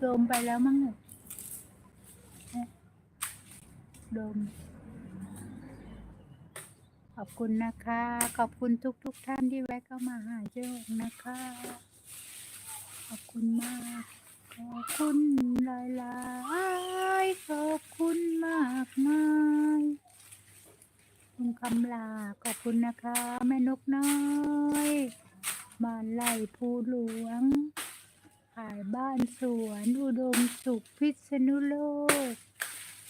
โดมไปแล้วมั้งเนี่ยโดม ขอบคุณนะคะ ขอบคุณทุกทุกๆท่านที่แวะเข้ามาหาเจ้าหงนะคะ ขอบคุณมาก ขอบคุณหลายหลายๆขอบคุณมากมายคุณคำลา ขอบคุณนะคะ แม่นกน้อย บ้านไร่ภูหลวง ขายบ้านสวนอุดมสุขพิษณุโลก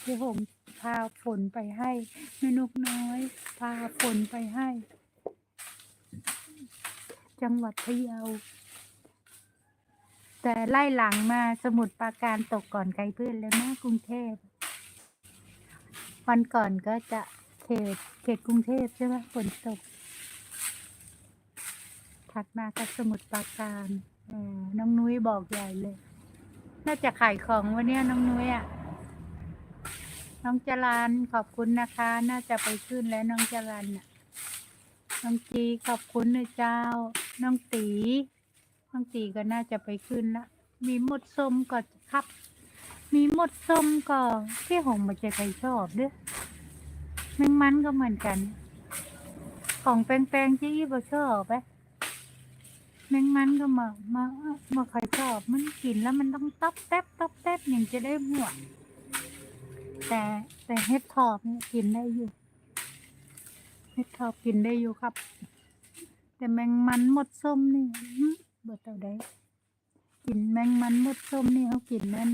ที่ผมพาฝนไปให้แม่นกน้อย พาฝนไปให้ จังหวัดพะเยา แต่ไล่หลังมาสมุดปราการตกก่อนไกลเพื่อนแล้วนะกรุงเทพ วันก่อนก็จะเขตเขตกรุงเทพใช่ไหมฝนตกถัดมาก็สมุดปราการ น้องนุ้ยบอกใหญ่เลย น่าจะขายของวันนี้น้องนุ้ยอะ น้องจรันขอบคุณนะคะ น่าจะไปขึ้นแล้วน้องจรันอะ น้องจีขอบคุณนะเจ้า น้องตี น้องตีก็น่าจะไปขึ้นละ มีหมดส้มก็ครับ มีหมดส้มก็ที่หงมันจะใครชอบเด้อแมงมันก็เหมือนกัน ของแปลงๆที่บ่ชอบไป แมงมันก็มามามาใครชอบ มันกินแล้วมันต้องต๊อบแต๊บต๊อบแต๊บอย่างจะได้หัวแต่แต่เห็ดทอบเนี่ยกินได้อยู่เห็ดทอบกินได้อยู่ครับ แต่แมงมันหมดส้มนี่เบิดเท่าใดกินแมงมันหมดส้มนี่เขากินนั่น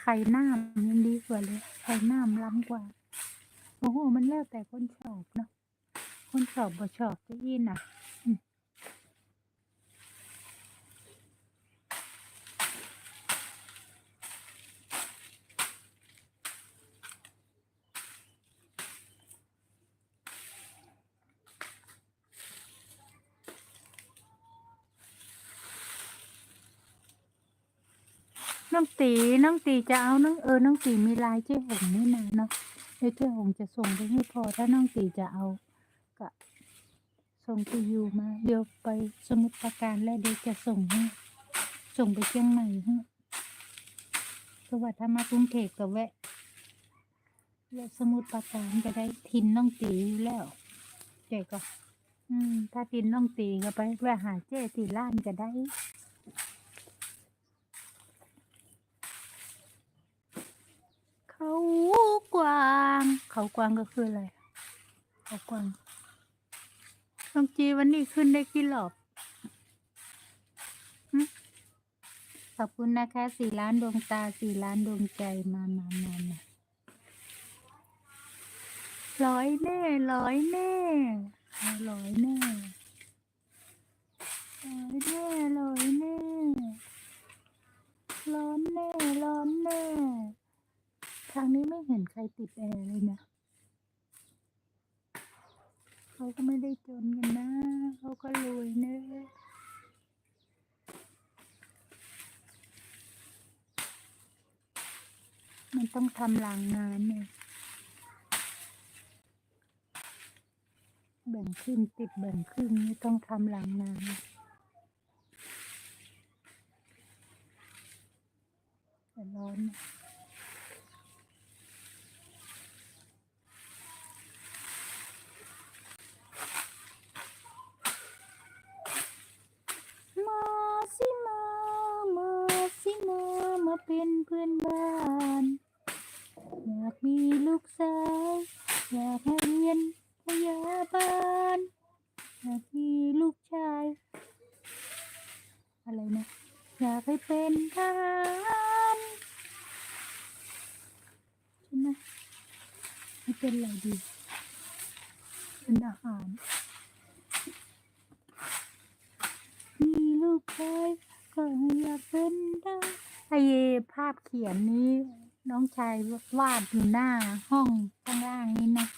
ไข่น้ำยังดีกว่าเลยไข่น้ำล้ำกว่าโอ้โหมันแล้วแต่คนชอบเนาะคนชอบบ่ชอบจะยินอะ น้องตีน้องตีจะเอาน้องเออน้องตีมีลายเจ๊หงนี่นะเนาะเดี๋ยวเจ๊หงจะส่งไปให้พอถ้าน้องตีจะเอาก็ส่งไปอยู่มา เดี๋ยวไปสมุทรปราการแล้วเดี๋ยวจะส่งให้ส่งไปเชียงใหม่ให้เพราะว่าถ้ามากรุงเทพก็แวะแวะสมุทรปราการก็ได้ทินน้องตีอยู่แล้วเจ๊ก็ อืม ถ้าทินน้องตีก็ไปแวะหาเจ๊ที่ร้านก็ได้ เขา กวาง เขากวางก็คืออะไร เขากวางน้องจีวันนี้ขึ้นได้กี่รอบขอบคุณนะคะสี่ล้านดวงตาสี่ล้านดวงใจมามามามาร้อยแน่ร้อยแน่ร้อยแน่ร้อยแน่ร้อยแน่ร้อนแน่ร้อนแน่างนี้ไม่เห็นใครติดแอร์เลยนะเขาก็ไม่ได้จนกันนะ เขาก็รวยเนอะมันต้องทำหลังงานเนี่ยแบ่งครึ่งติดแบ่งครึ่งนี่ต้องทำหลังงานแต่ร้อนนะ มาสิมา มาสิมา มาเป็นเพื่อนบ้าน อยากมี ลูกสาวอยากให้เรียนพยาบาลอยากมีลูกชาย อะไรนะ อยากให้เป็นทหารใช่ไหมให้เป็นอะไรดี เป็นทหารมีลูกชายก็อยากเป็นได้ไอ้ภาพเขียนนี้ น้องชายวาดอยู่หน้าห้องข้างล่างนี้นะ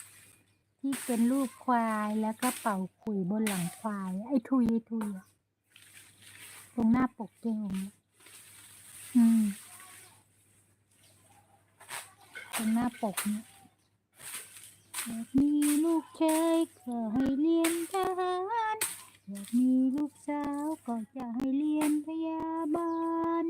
ที่เป็นรูปควายแล้วก็เป่าขุยบนหลังควาย ไอ้ทุยไอ้ทุยตรงหน้าปกเจ้าอืมตรงหน้าปกเนี่ยอยากมีลูกชายก็ให้เรียนทหารอยากมีลูกสาวก็จะให้เรียนพยาบาล